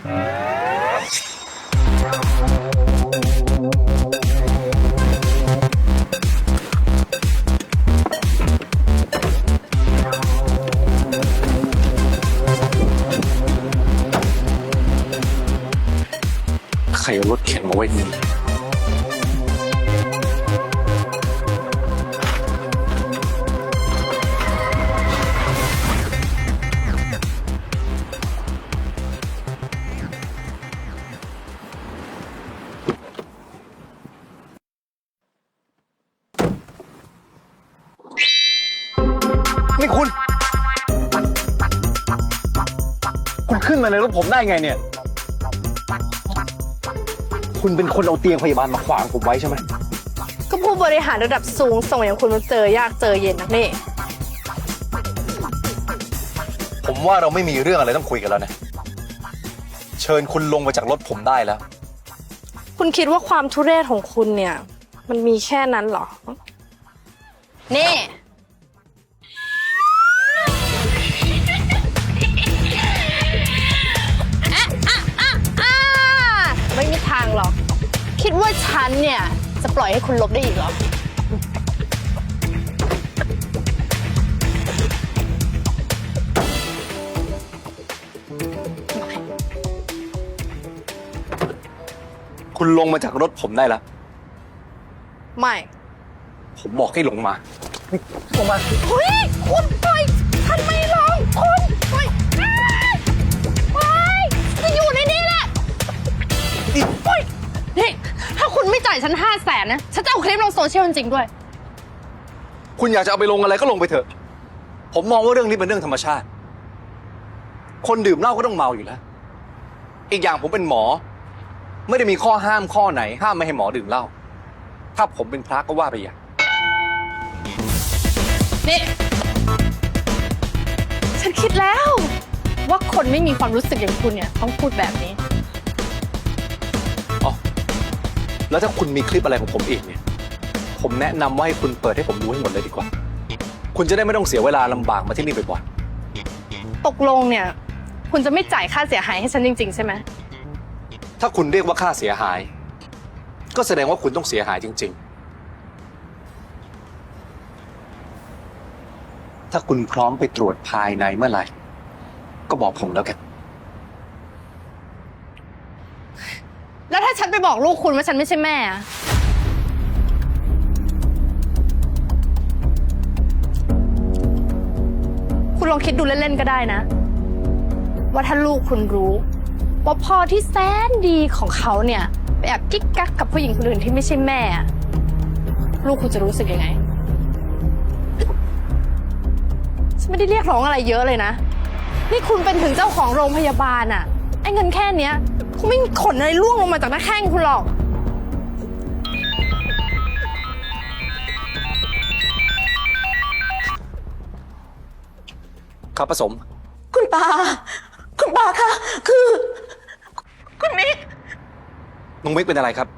ใครเอารถเข็นมาไว้นี่ นี่คุณ คุณขึ้นมาในรถผมได้ไงเนี่ย คุณเป็นคนเอาเตียงพยาบาลมาขวางผมไว้ใช่ไหม ก็ผู้บริหารระดับสูงส่งอย่างคุณมาเจอยากเจอเย็นนักนี่ ผมว่าเราไม่มีเรื่องอะไรต้องคุยกันแล้วนะ เชิญคุณลงมาจากรถผมได้แล้ว คุณคิดว่าความทุเรศของคุณเนี่ย มันมีแค่นั้นเหรอ นี่ คิดว่าฉันเนี่ย จะปล่อยให้คุณลบได้อีกเหรอ คุณลงมาจากรถผมได้แล้ว ไม่ ผมบอกให้ลงมา ลงมา เฮ้ย คุณปล่อยฉันไม่ลงคุณ ฉันห้าแสนนะ ฉันจะเอาคลิปลงโซเชียลจริงๆด้วย คุณอยากจะเอาไปลงอะไรก็ลงไปเถอะ ผมมองว่าเรื่องนี้เป็นเรื่องธรรมชาติ คนดื่มเหล้าก็ต้องเมาอยู่แล้ว อีกอย่างผมเป็นหมอ ไม่ได้มีข้อห้ามข้อไหน ห้ามไม่ให้หมอดื่มเหล้า ถ้าผมเป็นพระก็ว่าไปอย่าง นี่ ฉันคิดแล้ว ว่าคนไม่มีความรู้สึกอย่างคุณเนี่ย ต้องพูดแบบนี้ แล้วถ้าคุณมีคลิปอะไรของผมอีกเนี่ย ผมแนะนำว่าให้คุณเปิดให้ผมดูให้หมดเลยดีกว่า คุณจะได้ไม่ต้องเสียเวลาลำบากมาที่นี่บ่อยตกลงเนี่ย คุณจะไม่จ่ายค่าเสียหายให้ฉันจริง ๆ ใช่ไหม ๆถ้าคุณเรียกว่าค่าเสียหาย ก็แสดงว่าคุณต้องเสียหายจริง ๆ ถ้าคุณพร้อมไปตรวจภายในเมื่อไหร่ ก็บอกผมแล้วกัน แล้วถ้าฉันไปบอกลูกคุณว่าฉันไม่ใช่แม่อะคุณลองคิดดูเล่นๆก็ได้นะ ว่าถ้าลูกคุณรู้ว่าพ่อที่แสนดีของเขาเนี่ยไปแอบกิ๊กกักกับผู้หญิงคนอื่นที่ไม่ใช่แม่อะลูกคุณจะรู้สึกยังไง ฉันไม่ได้เรียกร้องอะไรเยอะเลยนะ นี่คุณเป็นถึงเจ้าของโรงพยาบาลอะไอ้เงินแค่เนี้ย คงไม่มีขนอะไรร่วงลงมาจากหน้าแข้งคุณหรอก ครับผสม คุณปา คุณปาคะ คือ คุณมิก น้องมิกเป็นอะไรครับ